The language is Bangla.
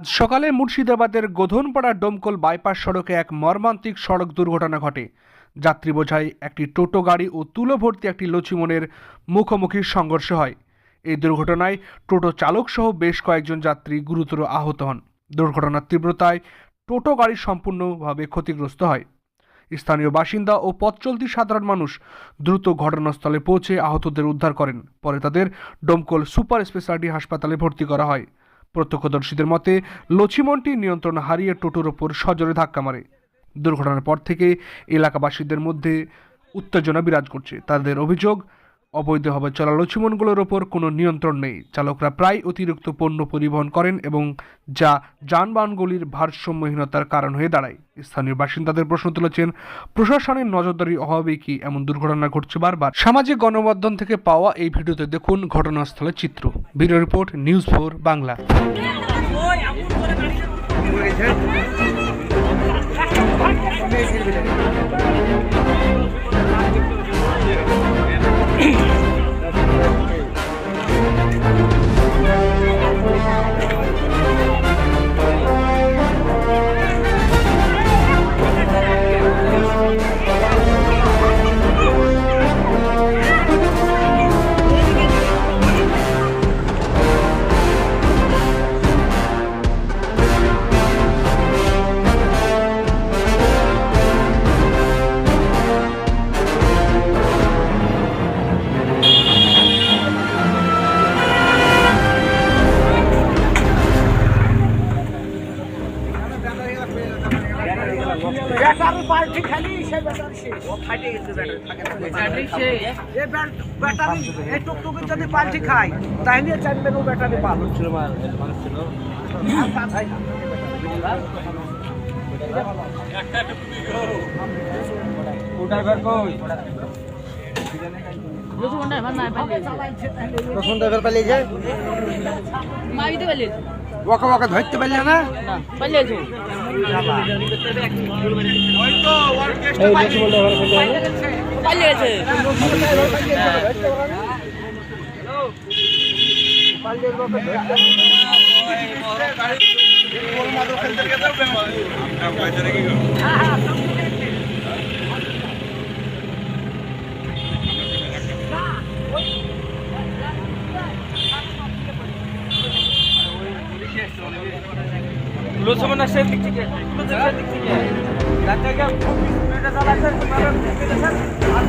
সকালে মুর্শিদাবাদের গোধনপাড়া ডোমকল বাইপাস সড়কে এক মর্মান্তিক সড়ক দুর্ঘটনা ঘটে। যাত্রী বোঝাই একটি টোটো গাড়ি ও তুলো ভর্তি একটি লচিমনের মুখোমুখি সংঘর্ষ হয়। এই দুর্ঘটনায় টোটো চালক সহ বেশ কয়েকজন যাত্রী গুরুতর আহত হন। দুর্ঘটনার তীব্রতায় টোটো গাড়ি সম্পূর্ণভাবে ক্ষতিগ্রস্ত হয়। স্থানীয় বাসিন্দা ও পথ চলতি সাধারণ মানুষ দ্রুত ঘটনাস্থলে পৌঁছে আহতদের উদ্ধার করেন। পরে তাদের ডোমকল সুপার স্পেশালিটি হাসপাতালে ভর্তি করা হয়। প্রত্যক্ষদর্শীদের মতে, লচিমনটি নিয়ন্ত্রণ হারিয়ে টোটোর ওপর সজোরে ধাক্কা মারে। দুর্ঘটনার পর থেকে এলাকাবাসীদের মধ্যে উত্তেজনা বিরাজ করছে। তাদের অভিযোগ অবৈধভাবে চলা লছিমনগুলোর ওপর কোনো নিয়ন্ত্রণ নেই। চালকরা প্রায় অতিরিক্ত পণ্য পরিবহন করেন এবং যা যানবাহনগুলির ভারসাম্যহীনতার কারণ হয়ে দাঁড়ায়। স্থানীয় বাসিন্দাদের প্রশ্ন তুলেছেন, প্রশাসনের নজরদারি অভাবে কি এমন দুর্ঘটনা ঘটছে বারবার? সামাজিক গণমাধ্যম থেকে পাওয়া এই ভিডিওতে দেখুন ঘটনাস্থলের চিত্র। Video report, news four, Bangla. Batter পাল্টি খালি সে ব্যাটার শেষ। ব্যাটারি শেষ। এ ব্যাটারি এই টুকটুকি যদি পাল্টি খায় তাহলে জানবেন ও ব্যাটারি না। লুচুমন্ডা এবার নাই পালিয়ে যায়। মাবিতে পালিয়ে ওকে ওকে ধরতে পারলে না? না পালিয়েছে লোসমান আসে দিক থেকে। লোসমান দিক থেকে। তার থেকে খুব স্পিডে চালাচ্ছে আর